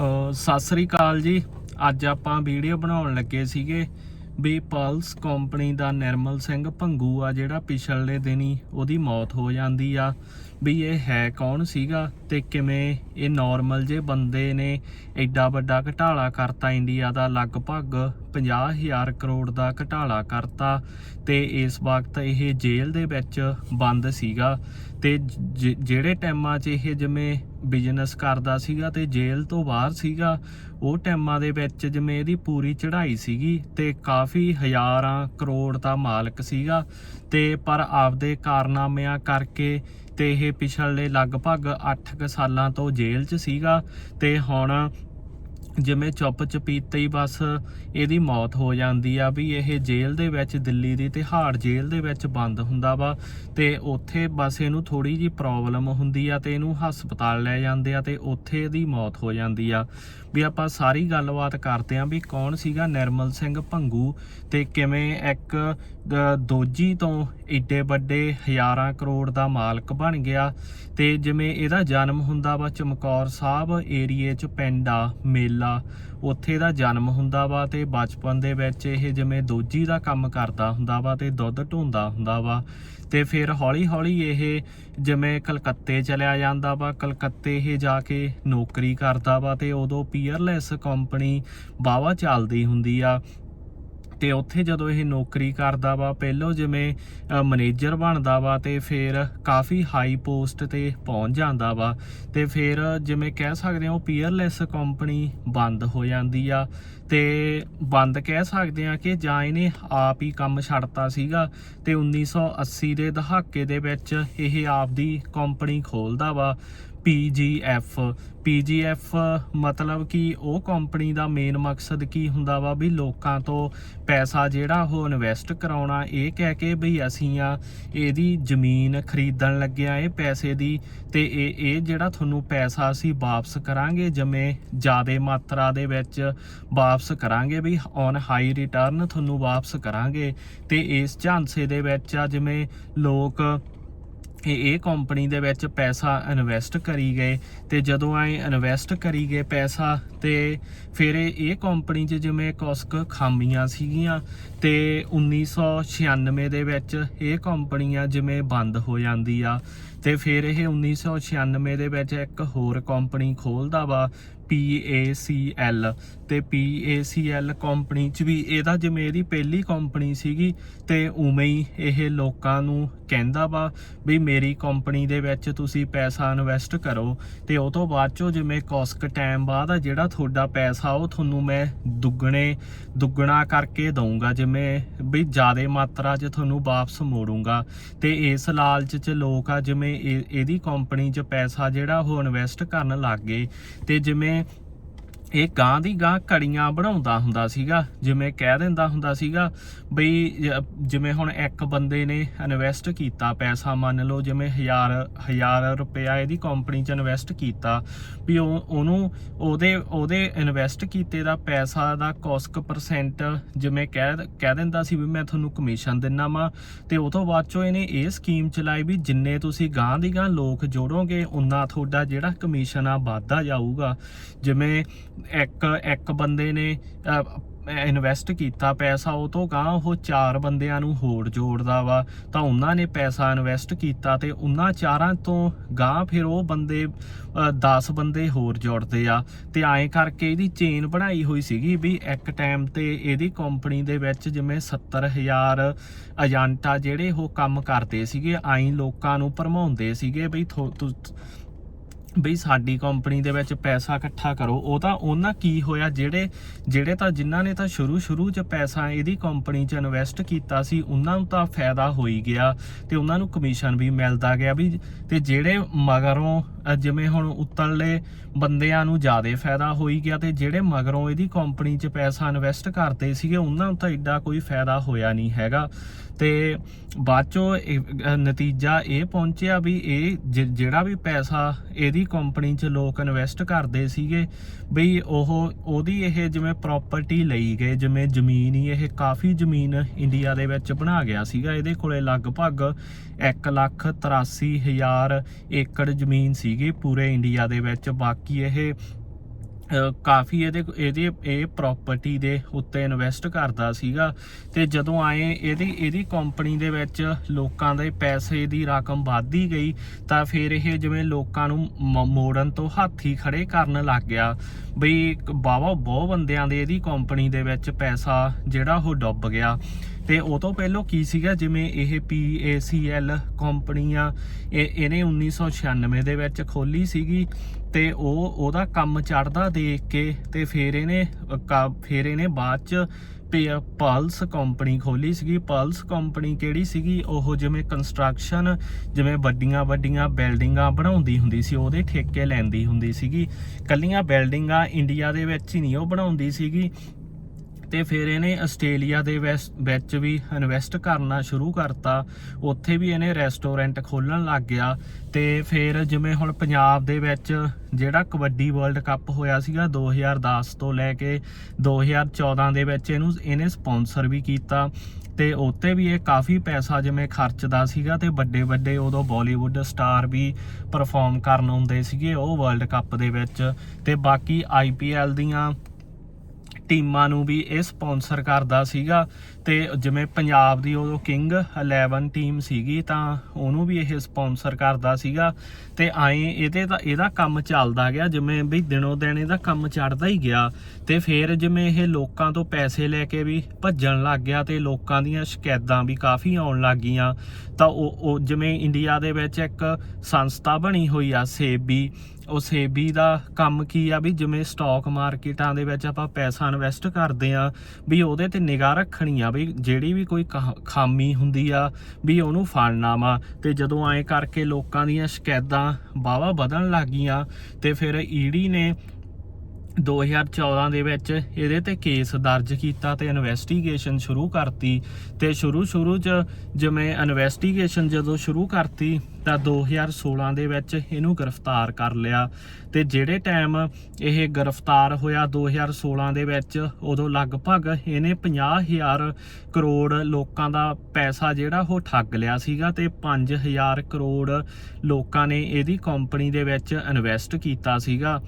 ਸਤਿ ਸ੍ਰੀ ਅਕਾਲ ਜੀ। ਅੱਜ ਆਪਾਂ ਵੀਡੀਓ ਬਣਾਉਣ ਲੱਗੇ ਸੀਗੇ ਵੀ ਪਲਸ ਕੰਪਨੀ ਦਾ ਨਿਰਮਲ ਸਿੰਘ ਭੰਗੂ ਆ ਜਿਹੜਾ ਪਿਛਲੇ ਦਿਨੀ ਉਹਦੀ ਮੌਤ ਹੋ ਜਾਂਦੀ ਆ। ਵੀ ਇਹ ਹੈ ਕੌਣ ਸੀਗਾ ਤੇ ਕਿਵੇਂ ਇਹ ਨਾਰਮਲ ਜੇ ਬੰਦੇ ਨੇ ਐਡਾ ਵੱਡਾ ਘਟਾਲਾ ਕਰਤਾ ਇੰਡੀਆ ਦਾ, ਲਗਭਗ 50000 ਕਰੋੜ ਦਾ ਘਟਾਲਾ ਕਰਤਾ ਤੇ ਇਸ ਵਕਤ ਇਹ ਜੇਲ੍ਹ ਦੇ ਵਿੱਚ ਬੰਦ ਸੀਗਾ ਤੇ ਜ- ਜਿਹੜੇ ਟਾਈਮਾਂ 'ਚ ਇਹ ਜਿਵੇਂ ਬਿਜ਼ਨਸ ਕਰਦਾ ਸੀਗਾ ਤੇ ਜੇਲ੍ਹ ਤੋਂ ਬਾਹਰ ਸੀਗਾ, ਉਹ ਟਾਈਮਾਂ ਦੇ ਵਿੱਚ ਜਿਵੇਂ ਇਹਦੀ ਪੂਰੀ ਚੜ੍ਹਾਈ ਸੀਗੀ ਤੇ ਕਾਫੀ ਹਜ਼ਾਰਾਂ ਕਰੋੜ ਦਾ ਮਾਲਕ ਸੀਗਾ ਤੇ ਪਰ ਆਪਦੇ ਕਾਰਨਾਮਿਆਂ ਕਰਕੇ ਤੇ ਇਹ ਪਿਛਲੇ ਲਗਭਗ 8 ਸਾਲਾਂ ਤੋਂ ਜੇਲ੍ਹ 'ਚ ਸੀਗਾ ਤੇ ਹੁਣ ਜਿਵੇਂ ਚੁੱਪ ਚਪੀਤੇ ਹੀ ਬਸ ਇਹਦੀ ਮੌਤ ਹੋ ਜਾਂਦੀ ਆ ਵੀ ਇਹ ਜੇਲ੍ਹ ਦੇ ਵਿੱਚ ਦਿੱਲੀ ਦੀ ਤਿਹਾੜ ਜੇਲ੍ਹ ਦੇ ਵਿੱਚ ਬੰਦ ਹੁੰਦਾ ਵਾ ਤੇ ਉੱਥੇ ਬਸ ਇਹਨੂੰ ਥੋੜੀ ਜੀ ਪ੍ਰੋਬਲਮ ਹੁੰਦੀ ਆ ਤੇ ਇਹਨੂੰ ਹਸਪਤਾਲ ਲੈ ਜਾਂਦੇ ਆ ਤੇ ਉੱਥੇ ਇਹਦੀ ਮੌਤ ਹੋ ਜਾਂਦੀ ਆ। ਵੀ ਆਪਾਂ ਸਾਰੀ ਗੱਲਬਾਤ ਕਰਦੇ ਆਂ ਵੀ ਕੌਣ ਸੀਗਾ ਨਿਰਮਲ ਸਿੰਘ ਭੰਗੂ ਤੇ ਕਿਵੇਂ ਇੱਕ ਦੋਜੀ ਤੋਂ ਏਡੇ ਵੱਡੇ ਹਜ਼ਾਰਾਂ ਕਰੋੜ ਦਾ ਮਾਲਕ ਬਣ ਗਿਆ ਤੇ ਜਿਵੇਂ ਇਹਦਾ ਜਨਮ ਹੁੰਦਾ ਵਾ ਚਮਕੌਰ ਸਾਹਿਬ ਏਰੀਏ ਚ ਪਿੰਡ ਆ, ਮੇਲਾ। ਉੱਥੇ ਦਾ ਜਨਮ ਹੁੰਦਾ ਵਾ ਤੇ ਬਚਪਨ ਦੇ ਵਿੱਚ ਇਹ ਜਿਵੇਂ ਦੋਜੀ ਦਾ ਕੰਮ ਕਰਦਾ ਹੁੰਦਾ ਵਾ ਤੇ ਦੁੱਧ ਢੋਂਦਾ ਹੁੰਦਾ ਵਾ ਤੇ ਫਿਰ ਹੌਲੀ ਹੌਲੀ ਇਹ ਜਿਵੇਂ ਕਲਕੱਤੇ ਚਲਿਆ ਜਾਂਦਾ ਵਾ, ਕਲਕੱਤੇ ਇਹ ਜਾ ਕੇ ਨੌਕਰੀ ਕਰਦਾ ਵਾ ਤੇ ਉਦੋਂ ਪੀਅਰਲੈਸ ਕੰਪਨੀ ਬਾਵਾ ਚੱਲਦੀ ਹੁੰਦੀ ਆ ਤੇ ਉੱਥੇ ਜਦੋਂ ਇਹ ਨੌਕਰੀ ਕਰਦਾ ਵਾ, ਪਹਿਲੋਂ ਜਿਵੇਂ ਮੈਨੇਜਰ ਬਣਦਾ ਵਾ ਤੇ ਫਿਰ ਕਾਫੀ ਹਾਈ ਪੋਸਟ ਤੇ ਪਹੁੰਚ ਜਾਂਦਾ ਵਾ ਤੇ ਫਿਰ ਜਿਵੇਂ ਕਹਿ ਸਕਦੇ ਹਾਂ ਉਹ ਪੀਅਰਲੈਸ ਕੰਪਨੀ ਬੰਦ ਹੋ ਜਾਂਦੀ ਆ। ਤੇ ਬੰਦ ਕਹਿ ਸਕਦੇ ਆ ਕਿ ਜਾਂ ਇਹਨੇ ਆਪ ਹੀ ਕੰਮ ਛੱਡਤਾ ਸੀਗਾ ਤੇ 1980 ਦੇ ਦਹਾਕੇ ਦੇ ਵਿੱਚ ਇਹ ਆਪ ਦੀ ਕੰਪਨੀ ਖੋਲਦਾ ਵਾ PGF PGF ਮਤਲਬ ਕਿ ਉਹ ਕੰਪਨੀ ਦਾ ਮੇਨ ਮਕਸਦ ਕੀ ਹੁੰਦਾ ਵਾ ਵੀ ਲੋਕਾਂ ਤੋਂ ਪੈਸਾ ਜਿਹੜਾ ਉਹ ਇਨਵੈਸਟ ਕਰਾਉਣਾ, ਇਹ ਕਹਿ ਕੇ ਵੀ ਅਸੀਂ ਆ ਇਹਦੀ ਜ਼ਮੀਨ ਖਰੀਦਣ ਲੱਗਿਆ ਇਹ ਪੈਸੇ ਦੀ ਤੇ ਇਹ ਇਹ ਜਿਹੜਾ ਤੁਹਾਨੂੰ ਪੈਸਾ ਅਸੀਂ ਵਾਪਸ ਕਰਾਂਗੇ ਜਿਵੇਂ ਜ਼ਿਆਦਾ ਮਾਤਰਾ ਦੇ ਵਿੱਚ ਵਾਪਸ ਵਾਪਸ ਕਰਾਂਗੇ ਵੀ ਔਨ ਹਾਈ ਰਿਟਰਨ ਤੁਹਾਨੂੰ ਵਾਪਸ ਕਰਾਂਗੇ। ਤੇ ਇਸ ਝਾਂਸੇ ਦੇ ਵਿੱਚ ਆ ਜਿਵੇਂ ਲੋਕ ਇਹ ਇਹ ਕੰਪਨੀ ਦੇ ਵਿੱਚ ਪੈਸਾ ਇਨਵੈਸਟ ਕਰੀ ਗਏ ਤੇ ਜਦੋਂ ਐ ਇਨਵੈਸਟ ਕਰੀ ਗਏ ਪੈਸਾ ਤੇ ਫਿਰ ਇਹ ਇਹ ਕੰਪਨੀ 'ਚ ਜਿਵੇਂ ਕੁਛ ਖਾਮੀਆਂ ਸੀਗੀਆਂ ਤੇ 1996 ਦੇ ਵਿੱਚ ਇਹ ਕੰਪਨੀਆਂ ਜਿਵੇਂ ਬੰਦ ਹੋ ਜਾਂਦੀ ਆ ਤੇ ਫਿਰ ਇਹ 1996 ਦੇ ਵਿੱਚ ਇੱਕ ਹੋਰ ਕੰਪਨੀ ਖੋਲਦਾ ਵਾ PACL ਤੇ PACL ਕੰਪਨੀ 'ਚ ਵੀ ਇਹਦਾ ਜਿਵੇਂ ਇਹਦੀ ਪਹਿਲੀ ਕੰਪਨੀ ਸੀਗੀ ਤੇ ਉਵੇਂ ਹੀ ਇਹ ਲੋਕਾਂ ਨੂੰ ਕਹਿੰਦਾ ਵਾ ਵੀ ਮੇਰੀ ਕੰਪਨੀ ਦੇ ਵਿੱਚ ਤੁਸੀਂ ਪੈਸਾ ਇਨਵੈਸਟ ਕਰੋ ਤੇ ਉਹ ਤੋਂ ਬਾਅਦ ਚੋਂ ਜਿਵੇਂ ਕੋਸਕ ਟਾਈਮ ਬਾਅਦ ਆ, ਜਿਹੜਾ ਤੁਹਾਡਾ ਪੈਸਾ ਉਹ ਤੁਹਾਨੂੰ ਮੈਂ ਦੁੱਗਣੇ, ਦੁੱਗਣਾ ਕਰਕੇ ਦਊਂਗਾ, ਜਿਵੇਂ ਵੀ ਜ਼ਿਆਦਾ ਮਾਤਰਾ 'ਚ ਤੁਹਾਨੂੰ ਵਾਪਸ ਮੋੜੂੰਗਾ ਤੇ ਇਸ ਲਾਲਚ 'ਚ ਲੋਕ ਆ, ਜਿਵੇਂ ਇਹ- ਇਹਦੀ ਕੰਪਨੀ 'ਚ ਪੈਸਾ ਜਿਹੜਾ ਉਹ ਇਨਵੈਸਟ ਕਰਨ ਲੱਗ ਗਏ ਤੇ ਜਿਵੇਂ ਇਹ ਗਾਂ ਦੀ ਗਾਂ ਕੜੀਆਂ ਬਣਾਉਂਦਾ ਹੁੰਦਾ ਸੀਗਾ, ਜਿਵੇਂ ਕਹਿ ਦਿੰਦਾ ਹੁੰਦਾ ਸੀਗਾ ਬਈ ਜਿਵੇਂ ਹੁਣ ਇੱਕ ਬੰਦੇ ਨੇ ਇਨਵੈਸਟ ਕੀਤਾ, ਪੈਸਾ ਮੰਨ ਲਓ, ਜਿਵੇਂ 1000 1000 ਰੁਪਇਆ ਇਹਦੀ ਕੰਪਨੀ 'ਚ ਇਨਵੈਸਟ ਕੀਤਾ, ਵੀ ਉਹ, ਉਹਨੂੰ ਉਹਦੇ ਉਹਦੇ ਇਨਵੈਸਟ ਕੀਤੇ ਦਾ ਪੈਸਾ ਦਾ ਕੋਸਕ ਪਰਸੈਂਟ ਜਿਵੇਂ ਕਹਿ ਕਹਿ ਦਿੰਦਾ ਸੀ ਵੀ ਮੈਂ ਤੁਹਾਨੂੰ ਕਮਿਸ਼ਨ ਦਿੰਨਾ ਵਾ, ਤੇ ਉਹ ਤੋਂ ਬਾਅਦ ਚੋਂ ਇਹਨੇ ਇਹ ਸਕੀਮ ਚਲਾਈ ਵੀ ਜਿੰਨੇ ਤੁਸੀਂ ਗਾਂ ਦੀ ਗਾਂ ਲੋਕ ਜੋੜੋਗੇ, ਉਨਾ ਤੁਹਾਡਾ ਜਿਹੜਾ ਕਮਿਸ਼ਨ ਆ ਵੱਧਦਾ ਜਾਊਗਾ। ਜਿਵੇਂ ਇੱਕ ਇੱਕ ਬੰਦੇ ਨੇ ਇਨਵੈਸਟ ਕੀਤਾ ਪੈਸਾ, ਉਹ ਤੋਂ ਗਾਂ ਉਹ ਚਾਰ ਬੰਦਿਆਂ ਨੂੰ ਹੋਰ ਜੋੜਦਾ ਵਾ। ਤਾਂ ਉਹਨਾਂ ਨੇ ਪੈਸਾ ਇਨਵੈਸਟ ਕੀਤਾ ਤੇ ਉਹਨਾਂ ਚਾਰਾਂ ਤੋਂ ਗਾਂ ਫਿਰ ਉਹ ਬੰਦੇ 10 ਬੰਦੇ ਹੋਰ ਜੋੜਦੇ ਆ। ਤੇ ਐਂ ਕਰਕੇ ਇਹਦੀ ਚੇਨ ਬਣਾਈ ਹੋਈ ਸੀਗੀ ਵੀ ਇੱਕ ਟਾਈਮ ਤੇ ਇਹਦੀ ਕੰਪਨੀ ਦੇ ਵਿੱਚ ਜਿਵੇਂ 70000 ਏਜੰਟ ਆ ਜਿਹੜੇ ਉਹ ਕੰਮ ਕਰਦੇ ਸੀਗੇ, ਐਂ ਲੋਕਾਂ ਨੂੰ ਭਰਮਾਉਂਦੇ ਸੀਗੇ ਵੀ ਥੋ- ਤੁ- ਬਈ ਸਾਡੀ ਕੰਪਨੀ ਦੇ ਵਿੱਚ ਪੈਸਾ ਇਕੱਠਾ ਕਰੋ, ਉਹ ਤਾਂ ਉਹਨਾਂ ਕੀ ਹੋਇਆ, ਜਿਹੜੇ ਜਿਹੜੇ ਤਾਂ ਜਿਨ੍ਹਾਂ ਨੇ ਤਾਂ ਸ਼ੁਰੂ ਸ਼ੁਰੂ 'ਚ ਪੈਸਾ ਇਹਦੀ ਕੰਪਨੀ 'ਚ ਇਨਵੈਸਟ ਕੀਤਾ ਸੀ, ਉਹਨਾਂ ਨੂੰ ਤਾਂ ਫਾਇਦਾ ਹੋਈ ਗਿਆ ਤੇ ਉਹਨਾਂ ਨੂੰ ਕਮਿਸ਼ਨ ਵੀ ਮਿਲਦਾ ਗਿਆ ਵੀ, ਤੇ ਜਿਹੜੇ ਮਗਰੋਂ ਜਿਵੇਂ ਹੁਣ ਉੱਤਰਲੇ ਬੰਦਿਆਂ ਨੂੰ ਜ਼ਿਆਦਾ ਫਾਇਦਾ ਹੋਈ ਗਿਆ ਤੇ ਜਿਹੜੇ ਮਗਰੋਂ ਇਹਦੀ ਕੰਪਨੀ 'ਚ ਪੈਸਾ ਇਨਵੈਸਟ ਕਰਦੇ ਸੀਗੇ ਉਹਨਾਂ ਨੂੰ ਤਾਂ ਐਡਾ ਕੋਈ ਫਾਇਦਾ ਹੋਇਆ ਨਹੀਂ ਹੈਗਾ। ਤੇ ਬਾਅਦ ਚੋਂ ਇਹ, ਨਤੀਜਾ ਇਹ ਪਹੁੰਚਿਆ ਵੀ ਇਹ ਜਿਹੜਾ ਵੀ ਪੈਸਾ ਇਹਦੀ ਕੰਪਨੀ 'ਚ ਲੋਕ ਇਨਵੈਸਟ ਕਰਦੇ ਸੀਗੇ ਬਈ ਉਹ ਉਹਦੀ ਇਹ ਜਿਵੇਂ ਪ੍ਰਾਪਰਟੀ ਲਈ ਗਏ ਜਿਵੇਂ ਜ਼ਮੀਨ ਹੀ ਇਹ ਕਾਫੀ ਜ਼ਮੀਨ ਇੰਡੀਆ ਦੇ ਵਿੱਚ ਬਣਾ ਗਿਆ ਸੀਗਾ। ਇਹਦੇ ਕੋਲੇ ਲਗਭਗ 1 ਲੱਖ 83 ਹਜ਼ਾਰ ਏਕੜ ਜ਼ਮੀਨ ਸੀ ਸੀਗੀ ਪੂਰੇ ਇੰਡੀਆ ਦੇ ਵਿੱਚ। ਬਾਕੀ ਇਹ ਕਾਫੀ ਇਹਦੇ ਇਹਦੇ, ਇਹ ਪ੍ਰਾਪਰਟੀ ਦੇ ਉੱਤੇ ਇਨਵੈਸਟ ਕਰਦਾ ਸੀਗਾ। ਤੇ ਜਦੋਂ ਆਏ, ਇਹਦੀ ਇਹਦੀ ਕੰਪਨੀ ਦੇ ਵਿੱਚ ਲੋਕਾਂ ਦੇ ਪੈਸੇ ਦੀ ਰਕਮ ਵੱਧਦੀ ਗਈ, ਤਾਂ ਫਿਰ ਇਹ ਜਿਵੇਂ ਲੋਕਾਂ ਨੂੰ ਮ- ਮੋੜਨ ਤੋਂ ਹੱਥੀ ਖੜੇ ਕਰਨ ਲੱਗ ਗਿਆ। ਬਈ ਬਾਵਾ ਬਹੁਤ ਬੰਦਿਆਂ ਦੇ ਇਹਦੀ ਕੰਪਨੀ ਦੇ ਵਿੱਚ ਪੈਸਾ ਜਿਹੜਾ ਉਹ ਡੁੱਬ ਗਿਆ। ਤੇ ਉਹ ਤੋਂ ਪਹਿਲਾਂ ਕੀ ਸੀਗਾ? ਜਿਵੇਂ ਇਹ PACL ਕੰਪਨੀ ਆ ਇਹ ਇਹਨੇ 1996 ਦੇ ਵਿੱਚ ਖੋਲੀ ਸੀਗੀ ਤੇ ਉਹ ਉਹਦਾ ਕੰਮ ਚੜਦਾ ਦੇਖ ਕੇ ਤੇ ਫਿਰ ਇਹਨੇ ਅ, ਫਿਰ ਇਹਨੇ ਬਾਅਦ ਚ ਪਲਸ ਕੰਪਨੀ ਖੋਲੀ ਸੀਗੀ। ਪਲਸ ਕੰਪਨੀ ਕਿਹੜੀ ਸੀਗੀ? ਉਹ ਜਿਵੇਂ ਕੰਸਟਰਕਸ਼ਨ ਜਿਵੇਂ ਵੱਡੀਆਂ ਵੱਡੀਆਂ ਬਿਲਡਿੰਗਾਂ ਬਣਾਉਂਦੀ ਹੁੰਦੀ ਸੀ ਉਹਦੇ ਠੇਕੇ ਲੈਂਦੀ ਹੁੰਦੀ ਸੀਗੀ। ਕੱਲੀਆਂ ਬਿਲਡਿੰਗਾਂ ਇੰਡੀਆ ਦੇ ਵਿੱਚ ਹੀ ਨਹੀਂ ਉਹ ਬਣਾਉਂਦੀ ਸੀਗੀ। ਤੇ ਫਿਰ ਇਹਨੇ ਆਸਟ੍ਰੇਲੀਆ ਦੇ ਵੈਸ- ਵਿੱਚ ਵੀ ਇਨਵੈਸਟ ਕਰਨਾ ਸ਼ੁਰੂ ਕਰਤਾ। ਉੱਥੇ ਵੀ ਇਹਨੇ ਰੈਸਟੋਰੈਂਟ ਖੋਲਣ ਲੱਗ ਗਿਆ ਤੇ ਫਿਰ ਜਿਵੇਂ ਹੁਣ ਪੰਜਾਬ ਦੇ ਵਿੱਚ ਜਿਹੜਾ ਕਬੱਡੀ ਵਰਲਡ ਕੱਪ ਹੋਇਆ ਸੀਗਾ 2010 ਤੋਂ ਲੈ ਕੇ 2014 ਦੇ ਵਿੱਚ ਇਹਨੂੰ, ਇਹਨੇ ਸਪਾਂਸਰ ਵੀ ਕੀਤਾ ਤੇ ਉੱਤੇ ਵੀ ਇਹ ਕਾਫੀ ਪੈਸਾ ਜਿਵੇਂ ਖਰਚਦਾ ਸੀਗਾ ਤੇ ਵੱਡੇ ਵੱਡੇ ਉਦੋਂ ਬਾਲੀਵੁੱਡ ਸਟਾਰ ਵੀ ਪਰਫਾਰਮ ਕਰਨ ਆਉਂਦੇ ਸੀਗੇ ਉਹ ਵਰਲਡ ਕੱਪ ਦੇ ਵਿੱਚ ਤੇ ਬਾਕੀ ਆਈਪੀਐਲ ਦੀਆਂ ਟੀਮਾਂ ਨੂੰ ਵੀ ਇਹ ਸਪਾਂਸਰ ਕਰਦਾ ਸੀਗਾ ਤੇ ਜਿਵੇਂ ਪੰਜਾਬ ਦੀ ਉਦੋਂ ਕਿੰਗ 11 ਟੀਮ ਸੀਗੀ ਤਾਂ ਉਹਨੂੰ ਵੀ ਇਹ ਸਪਾਂਸਰ ਕਰਦਾ ਸੀਗਾ ਤੇ ਆਏ ਇਹਦੇ ਤਾਂ ਇਹਦਾ ਕੰਮ ਚੱਲਦਾ ਗਿਆ, ਜਿਵੇਂ ਵੀ ਦਿਨੋਂ ਦਿਨ ਇਹਦਾ ਕੰਮ ਚੜਦਾ ਹੀ ਗਿਆ ਤੇ ਫਿਰ ਜਿਵੇਂ ਇਹ ਲੋਕਾਂ ਤੋਂ ਪੈਸੇ ਲੈ ਕੇ ਵੀ ਭੱਜਣ ਲੱਗ ਗਿਆ ਤੇ ਲੋਕਾਂ ਦੀਆਂ ਸ਼ਿਕਾਇਤਾਂ ਵੀ ਕਾਫੀ ਆਉਣ ਲੱਗ ਗਈਆਂ, ਤਾਂ ਉਹ ਜਿਵੇਂ ਇੰਡੀਆ ਦੇ ਵਿੱਚ ਇੱਕ ਸੰਸਥਾ ਬਣੀ ਹੋਈ ਆ ਸੇਬੀ ਉਹ ਸੇਬੀ ਦਾ ਕੰਮ ਕੀ ਆ ਵੀ ਜਿਵੇਂ ਸਟਾਕ ਮਾਰਕੀਟਾਂ ਦੇ ਵਿੱਚ ਆਪਾਂ ਪੈਸਾ ਇਨਵੈਸਟ ਕਰਦੇ ਆ, ਵੀ ਉਹਦੇ ਤੇ ਨਿਗਾਹ ਰੱਖਣੀ ਆ ਵੀ ਜਿਹੜੀ ਵੀ ਕੋਈ ਕਹਾ- ਖਾਮੀ ਹੁੰਦੀ ਆ ਵੀ ਉਹਨੂੰ ਫੜਨਾ ਵਾ। ਤੇ ਜਦੋਂ ਐਂ ਕਰਕੇ ਲੋਕਾਂ ਦੀਆਂ ਸ਼ਿਕਾਇਤਾਂ ਵਾਹਵਾ ਵਧਣ ਲੱਗ ਗਈਆਂ ਤੇ ਫਿਰ ਈਡੀ ਨੇ 2014 ਦੇ ਵਿੱਚ ਇਹਦੇ ਤੇ ਕੇਸ ਦਰਜ ਕੀਤਾ ਤੇ ਇਨਵੈਸਟੀਗੇਸ਼ਨ ਸ਼ੁਰੂ ਕਰਤੀ। ਤੇ ਸ਼ੁਰੂ ਸ਼ੁਰੂ ਚ ਜਿਵੇਂ ਇਨਵੈਸਟੀਗੇਸ਼ਨ ਜਦੋਂ ਸ਼ੁਰੂ ਕਰਤੀ ਤਾਂ 2016 ਦੇ ਵਿੱਚ ਇਹਨੂੰ ਗ੍ਰਿਫਤਾਰ ਕਰ ਲਿਆ ਤੇ ਜਿਹੜੇ ਟਾਈਮ ਇਹ ਗ੍ਰਿਫਤਾਰ ਹੋਇਆ 2016 ਦੇ ਵਿੱਚ, ਉਦੋਂ ਲਗਭਗ ਇਹਨੇ 50000 ਕਰੋੜ ਲੋਕਾਂ ਦਾ ਪੈਸਾ ਜਿਹੜਾ ਉਹ ਠੱਗ ਲਿਆ ਸੀਗਾ ਤੇ 5000 ਕਰੋੜ ਲੋਕਾਂ ਨੇ ਇਹਦੀ ਕੰਪਨੀ ਦੇ ਵਿੱਚ ਇਨਵੈਸਟ ਕੀਤਾ ਸੀਗਾ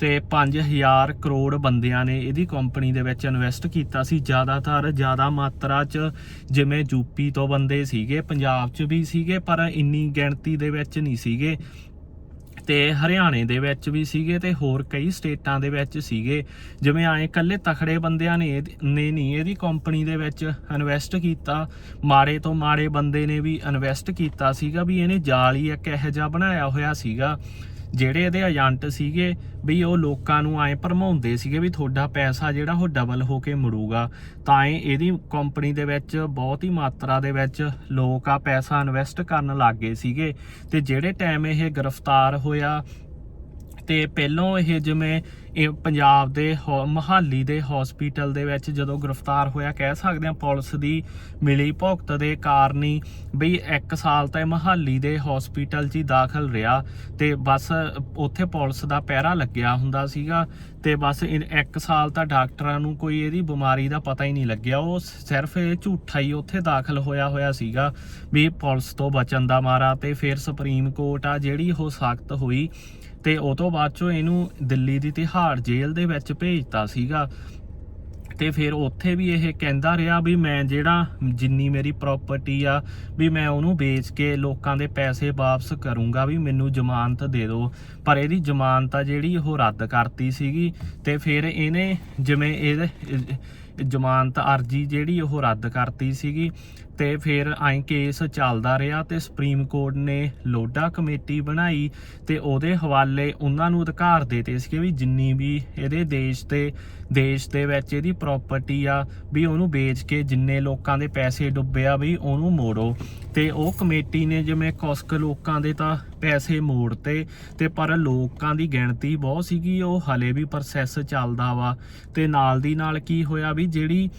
ਤੇ 5000 ਕਰੋੜ ਬੰਦਿਆਂ ਨੇ ਇਹਦੀ ਕੰਪਨੀ ਦੇ ਵਿੱਚ ਇਨਵੈਸਟ ਕੀਤਾ ਸੀ। ਜ਼ਿਆਦਾਤਰ ਜ਼ਿਆਦਾ ਮਾਤਰਾ 'ਚ ਜਿਵੇਂ ਯੂਪੀ ਤੋਂ ਬੰਦੇ ਸੀਗੇ, ਪੰਜਾਬ 'ਚ ਵੀ ਸੀਗੇ, ਪਰ ਇੰਨੀ ਗਿਣਤੀ ਦੇ ਵਿੱਚ ਨਹੀਂ ਸੀਗੇ ਤੇ ਹਰਿਆਣੇ ਦੇ ਵਿੱਚ ਵੀ ਸੀਗੇ ਤੇ ਹੋਰ ਕਈ ਸਟੇਟਾਂ ਦੇ ਵਿੱਚ ਸੀਗੇ। ਜਿਵੇਂ ਆਏ ਕੱਲੇ ਤਖੜੇ ਬੰਦਿਆਂ ਨੇ ਇਹਦੀ- ਨੇ ਨਹੀਂ ਇਹਦੀ ਕੰਪਨੀ ਦੇ ਵਿੱਚ ਇਨਵੈਸਟ ਕੀਤਾ। ਮਾੜੇ ਤੋਂ ਮਾੜੇ ਬੰਦੇ ਨੇ ਵੀ ਇਨਵੈਸਟ ਕੀਤਾ ਸੀਗਾ ਵੀ ਇਹਨੇ ਜਾਲ ਹੀ ਇੱਕ ਇਹੋ ਜਿਹਾ ਬਣਾਇਆ ਹੋਇਆ ਸੀਗਾ। ਜਿਹੜੇ ਇਹਦੇ ਏਜੰਟ ਸੀਗੇ ਵੀ ਉਹ ਲੋਕਾਂ ਨੂੰ ਐ ਭਰਮਾਉਂਦੇ ਸੀਗੇ ਵੀ ਤੁਹਾਡਾ ਪੈਸਾ ਜਿਹੜਾ ਉਹ ਡਬਲ ਹੋ ਕੇ ਮੁੜੂਗਾ। ਤਾਂ ਇਹਦੀ ਕੰਪਨੀ ਦੇ ਵਿੱਚ ਬਹੁਤ ਹੀ ਮਾਤਰਾ ਦੇ ਵਿੱਚ ਲੋਕ ਆ ਪੈਸਾ ਇਨਵੈਸਟ ਕਰਨ ਲੱਗ ਗਏ ਸੀਗੇ। ਤੇ ਜਿਹੜੇ ਟਾਈਮ ਇਹ ਗ੍ਰਿਫਤਾਰ ਹੋਇਆ ਤੇ ਪਹਿਲੋਂ ਇਹ ਜਿਵੇਂ ਇਹ ਪੰਜਾਬ ਦੇ ਹੋ- ਮੁਹਾਲੀ ਦੇ ਹਸਪੀਟਲ ਦੇ ਵਿੱਚ ਜਦੋਂ ਗ੍ਰਿਫਤਾਰ ਹੋਇਆ, ਕਹਿ ਸਕਦੇ ਹਾਂ ਪੁਲਿਸ ਦੀ ਮਿਲੀ ਭੁਗਤ ਦੇ ਕਾਰਨ ਹੀ ਬਈ 1 ਸਾਲ ਤਾਂ ਇਹ ਮੁਹਾਲੀ ਦੇ ਹਸਪੀਟਲ 'ਚ ਹੀ ਦਾਖਲ ਰਿਹਾ ਤੇ ਬਸ ਉੱਥੇ ਪੁਲਿਸ ਦਾ ਪਹਿਰਾ ਲੱਗਿਆ ਹੁੰਦਾ ਸੀਗਾ ਤੇ ਬਸ 1 ਸਾਲ ਤਾਂ ਡਾਕਟਰਾਂ ਨੂੰ ਕੋਈ ਇਹਦੀ ਬਿਮਾਰੀ ਦਾ ਪਤਾ ਹੀ ਨਹੀਂ ਲੱਗਿਆ। ਉਹ ਸਿਰਫ ਇਹ ਝੂਠਾ ਹੀ ਉੱਥੇ ਦਾਖਲ ਹੋਇਆ ਹੋਇਆ ਸੀਗਾ ਵੀ ਪੁਲਿਸ ਤੋਂ ਬਚਣ ਦਾ ਮਾਰਾ ਤੇ ਫਿਰ ਸੁਪਰੀਮ ਕੋਰਟ ਆ ਜਿਹੜੀ ਉਹ ਸਖਤ ਹੋਈ ਤੇ ਉਹ ਤੋਂ ਬਾਅਦ ਚੋਂ ਇਹਨੂੰ ਦਿੱਲੀ ਦੀ ਤਿਹਾੜ ਜੇਲ੍ਹ ਦੇ ਵਿੱਚ ਭੇਜਤਾ ਸੀਗਾ। ਤੇ ਫਿਰ ਉੱਥੇ ਵੀ ਇਹ ਕਹਿੰਦਾ ਰਿਹਾ ਵੀ ਮੈਂ ਜਿਹੜਾ ਜਿੰਨੀ ਮੇਰੀ ਪ੍ਰਾਪਰਟੀ ਆ, ਵੀ ਮੈਂ ਉਹਨੂੰ ਵੇਚ ਕੇ ਲੋਕਾਂ ਦੇ ਪੈਸੇ ਵਾਪਸ ਕਰੂੰਗਾ, ਵੀ ਮੈਨੂੰ ਜ਼ਮਾਨਤ ਦੇ ਦਿਓ। ਪਰ ਇਹਦੀ ਜ਼ਮਾਨਤ ਆ ਜਿਹੜੀ ਉਹ ਰੱਦ ਕਰਤੀ ਸੀਗੀ ਤੇ ਫਿਰ ਇਹਨੇ ਜਿਵੇਂ ਇਹਦੇ ਜ਼ਮਾਨਤ ਅਰਜੀ ਜਿਹੜੀ ਉਹ ਰੱਦ ਕਰਤੀ ਸੀਗੀ। ਤੇ ਫਿਰ ਐਂ ਕੇਸ ਚੱਲਦਾ ਰਿਹਾ ਤੇ ਸੁਪਰੀਮ ਕੋਰਟ ਨੇ ਲੋਡਾ ਕਮੇਟੀ ਬਣਾਈ ਤੇ ਉਹਦੇ ਹਵਾਲੇ ਉਹਨਾਂ ਨੂੰ ਅਧਿਕਾਰ ਦਿੱਤੇ ਸੀਗੇ ਵੀ ਜਿੰਨੀ ਵੀ ਇਹਦੇ ਦੇਸ਼ ਤੇ, ਦੇਸ਼ ਦੇ ਵਿੱਚ ਇਹਦੀ ਪ੍ਰਾਪਰਟੀ ਆ ਵੀ ਉਹਨੂੰ ਵੇਚ ਕੇ ਜਿੰਨੇ ਲੋਕਾਂ ਦੇ ਪੈਸੇ ਡੁੱਬੇ ਆ ਵੀ ਉਹਨੂੰ ਮੋੜੋ। ਤੇ ਉਹ ਕਮੇਟੀ ਨੇ ਜਿਵੇਂ ਕੁਛ ਲੋਕਾਂ ਦੇ ਤਾਂ ਪੈਸੇ ਮੋੜਤੇ ਤੇ ਪਰ ਲੋਕਾਂ ਦੀ ਗਿਣਤੀ ਬਹੁਤ ਸੀਗੀ, ਉਹ ਹਲੇ ਵੀ ਪ੍ਰੋਸੈਸ ਚੱਲਦਾ ਵਾ। ਤੇ ਨਾਲ ਦੀ ਨਾਲ ਕੀ ਹੋਇਆ ਵੀ ਜਿਹੜੀ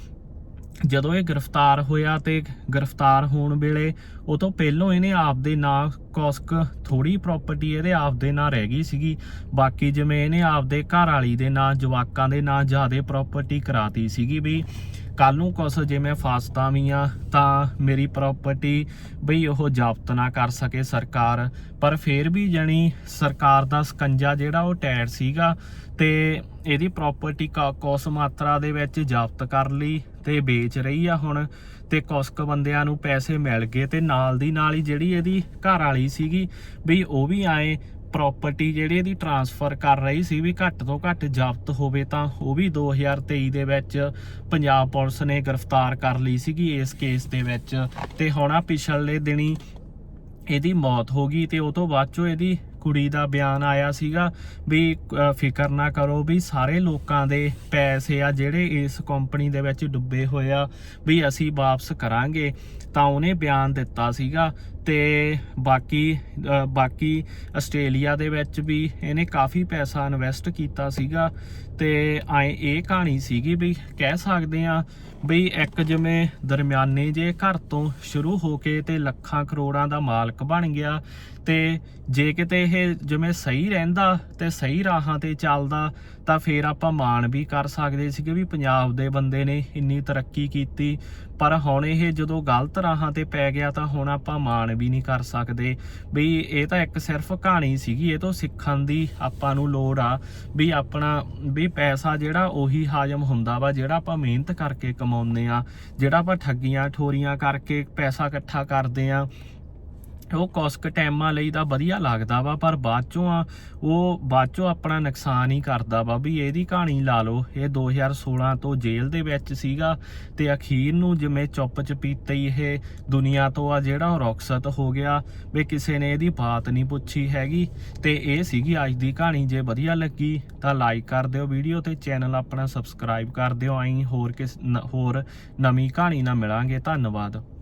ਜਦੋਂ ਇਹ ਗ੍ਰਿਫਤਾਰ ਹੋਇਆ ਤੇ ਗ੍ਰਿਫਤਾਰ ਹੋਣ ਵੇਲੇ ਉਹ ਤੋਂ ਪਹਿਲਾਂ ਇਹਨੇ ਆਪਦੇ ਨਾਂ ਕੋਸਕ ਥੋੜੀ ਪ੍ਰਾਪਰਟੀ ਇਹਦੇ ਆਪਦੇ ਨਾਂ ਰਹਿ ਗਈ ਸੀਗੀ। ਬਾਕੀ ਜਿਵੇਂ ਇਹਨੇ ਆਪਦੇ ਘਰ ਵਾਲੀ ਦੇ ਨਾਂ, ਜਵਾਕਾਂ ਦੇ ਨਾਂ ਜ਼ਿਆਦੇ ਪ੍ਰਾਪਰਟੀ ਕਰਾਤੀ ਸੀਗੀ ਵੀ ਕੱਲ ਨੂੰ ਕੁਛ ਜੇ ਮੈਂ ਫਾਸਤਾ ਵੀ ਆ ਤਾਂ ਮੇਰੀ ਪ੍ਰਾਪਰਟੀ ਬਈ ਉਹ ਜ਼ਬਤ ਨਾ ਕਰ ਸਕੇ ਸਰਕਾਰ। ਪਰ ਫਿਰ ਵੀ ਜਣੀ ਸਰਕਾਰ ਦਾ ਸਕੰਜਾ ਜਿਹੜਾ ਉਹ ਟੈਟ ਸੀਗਾ ਤੇ ਇਹਦੀ ਪ੍ਰਾਪਰਟੀ ਕੌਸ ਮਾਤਰਾ ਦੇ ਵਿੱਚ ਜ਼ਬਤ ਕਰ ਲਈ। ਤੇ ਵੇਚ ਰਹੀ ਆ ਹੁਣ ਤੇ ਕੁਸ਼ਕ ਬੰਦਿਆਂ ਨੂੰ ਪੈਸੇ ਮਿਲ ਗਏ ਤੇ ਨਾਲ ਦੀ ਨਾਲ ਹੀ ਜਿਹੜੀ ਇਹਦੀ ਘਰ ਵਾਲੀ ਸੀਗੀ ਵੀ ਉਹ ਵੀ ਆਏ ਪ੍ਰਾਪਰਟੀ ਜਿਹੜੀ ਇਹਦੀ ਟਰਾਂਸਫਰ ਕਰ ਰਹੀ ਸੀ ਵੀ ਘੱਟ ਤੋਂ ਘੱਟ ਜ਼ਬਤ ਹੋਵੇ ਤਾਂ ਉਹ ਵੀ 2023 ਦੇ ਵਿੱਚ ਪੰਜਾਬ ਪੁਲਿਸ ਨੇ ਗ੍ਰਿਫਤਾਰ ਕਰ ਲਈ ਸੀਗੀ ਇਸ ਕੇਸ ਦੇ ਵਿੱਚ ਤੇ ਹੁਣ ਆ ਪਿਛਲੇ ਦਿਨੀ ਇਹਦੀ ਮੌਤ ਹੋ ਗਈ ਤੇ ਉਹ ਤੋਂ ਬਾਅਦ ਚੋਂ ਇਹਦੀ ਕੁੜੀ ਦਾ ਬਿਆਨ ਆਇਆ ਸੀਗਾ ਵੀ ਫਿਕਰ ਨਾ ਕਰੋ ਵੀ ਸਾਰੇ ਲੋਕਾਂ ਦੇ ਪੈਸੇ ਆ ਜਿਹੜੇ ਇਸ ਕੰਪਨੀ ਦੇ ਵਿੱਚ ਡੁੱਬੇ ਹੋਏ ਆ, ਵੀ ਅਸੀਂ ਵਾਪਸ ਕਰਾਂਗੇ। ਤਾਂ ਉਹਨੇ ਬਿਆਨ ਦਿੱਤਾ ਸੀਗਾ ਤੇ ਬਾਕੀ ਬਾਕੀ ਆਸਟ੍ਰੇਲੀਆ ਦੇ ਵਿੱਚ ਵੀ ਇਹਨੇ ਕਾਫੀ ਪੈਸਾ ਇਨਵੈਸਟ ਕੀਤਾ ਸੀਗਾ। ਤੇ ਐ ਇਹ ਕਹਾਣੀ ਸੀਗੀ ਵੀ ਕਹਿ ਸਕਦੇ ਆ ਬਈ ਇੱਕ ਜਿਵੇਂ ਦਰਮਿਆਨੇ ਜੇ ਘਰ ਤੋਂ ਸ਼ੁਰੂ ਹੋ ਕੇ ਤੇ ਲੱਖਾਂ ਕਰੋੜਾਂ ਦਾ ਮਾਲਕ ਬਣ ਗਿਆ ਤੇ ਜੇ ਕਿਤੇ ਇਹ ਜਿਵੇਂ ਸਹੀ ਰਹਿੰਦਾ ਤੇ ਸਹੀ ਰਾਹਾਂ ਤੇ ਚੱਲਦਾ, ਤਾਂ ਫੇਰ ਆਪਾਂ ਮਾਣ ਵੀ ਕਰ ਸਕਦੇ ਸੀਗੇ ਵੀ ਪੰਜਾਬ ਦੇ ਬੰਦੇ ਨੇ ਇੰਨੀ ਤਰੱਕੀ ਕੀਤੀ ਪਰ ਹੁਣ ਇਹ ਜਦੋਂ ਗਲਤ ਰਾਹਾਂ ਤੇ ਪੈ ਗਿਆ ਤਾਂ ਹੁਣ ਆਪਾਂ ਮਾਣ ਵੀ ਨਹੀਂ ਕਰ ਸਕਦੇ। ਵੀ ਇਹ ਤਾਂ ਇੱਕ ਸਿਰਫ ਕਹਾਣੀ ਸੀਗੀ, ਇਹ ਤੋਂ ਸਿੱਖਣ ਦੀ ਆਪਾਂ ਨੂੰ ਲੋੜ ਆ ਵੀ ਆਪਣਾ, ਵੀ ਪੈਸਾ ਜਿਹੜਾ ਉਹੀ ਹਾਜ਼ਮ ਹੁੰਦਾ ਵਾ, ਜਿਹੜਾ ਆਪਾਂ ਮਿਹਨਤ ਕਰਕੇ ਕਮਾਉਂਦੇ ਆ, ਜਿਹੜਾ ਆਪਾਂ ਠੱਗੀਆਂ ਠੋਰੀਆਂ ਕਰਕੇ ਪੈਸਾ ਇਕੱਠਾ ਕਰਦੇ ਆ। ਉਹ ਕੁਛ ਕੁ ਟਾਈਮਾਂ ਲਈ ਤਾਂ ਵਧੀਆ ਲੱਗਦਾ ਵਾ, ਪਰ ਬਾਅਦ ਚੋਂ ਆ, ਉਹ ਬਾਅਦ ਚੋਂ ਆਪਣਾ ਨੁਕਸਾਨ ਹੀ ਕਰਦਾ ਵਾ ਵੀ ਇਹਦੀ ਕਹਾਣੀ ਲਾ ਲਓ। ਇਹ 2016 ਤੋਂ ਜੇਲ੍ਹ ਦੇ ਵਿੱਚ ਸੀਗਾ ਤੇ ਅਖੀਰ ਨੂੰ ਜਿਵੇਂ ਚੁੱਪ ਚਪੀਤੇ ਹੀ ਇਹ ਦੁਨੀਆ ਤੋਂ ਆ ਜਿਹੜਾ ਉਹ ਰੁਖਸਤ ਹੋ ਗਿਆ, ਵੀ ਕਿਸੇ ਨੇ ਇਹਦੀ ਬਾਤ ਨਹੀਂ ਪੁੱਛੀ ਹੈਗੀ। ਤੇ ਇਹ ਸੀਗੀ ਅੱਜ ਦੀ ਕਹਾਣੀ। ਜੇ ਵਧੀਆ ਲੱਗੀ ਤਾਂ ਲਾਈਕ ਕਰ ਦਿਓ ਵੀਡੀਓ ਤੇ ਚੈਨਲ ਆਪਣਾ ਸਬਸਕ੍ਰਾਈਬ ਕਰ ਦਿਓ। ਆਈ ਹੋਰ ਕਿਸ, ਨ- ਹੋਰ ਨਵੀਂ ਕਹਾਣੀ ਨਾਲ ਮਿਲਾਂਗੇ। ਧੰਨਵਾਦ।